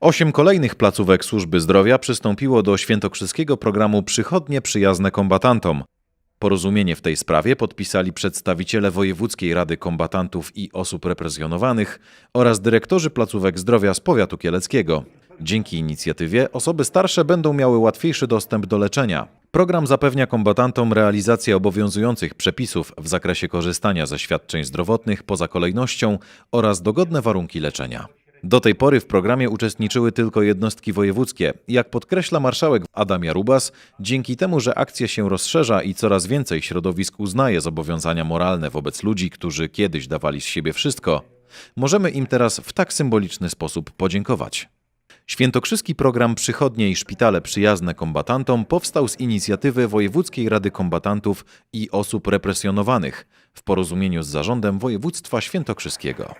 Osiem kolejnych placówek służby zdrowia przystąpiło do świętokrzyskiego programu Przychodnie przyjazne kombatantom. Porozumienie w tej sprawie podpisali przedstawiciele Wojewódzkiej Rady Kombatantów i Osób Represjonowanych oraz dyrektorzy placówek zdrowia z powiatu kieleckiego. Dzięki inicjatywie osoby starsze będą miały łatwiejszy dostęp do leczenia. Program zapewnia kombatantom realizację obowiązujących przepisów w zakresie korzystania ze świadczeń zdrowotnych poza kolejnością oraz dogodne warunki leczenia. Do tej pory w programie uczestniczyły tylko jednostki wojewódzkie. Jak podkreśla marszałek Adam Jarubas, dzięki temu, że akcja się rozszerza i coraz więcej środowisk uznaje zobowiązania moralne wobec ludzi, którzy kiedyś dawali z siebie wszystko, możemy im teraz w tak symboliczny sposób podziękować. Świętokrzyski program Przychodnie i Szpitale Przyjazne Kombatantom powstał z inicjatywy Wojewódzkiej Rady Kombatantów i Osób Represjonowanych w porozumieniu z Zarządem Województwa Świętokrzyskiego.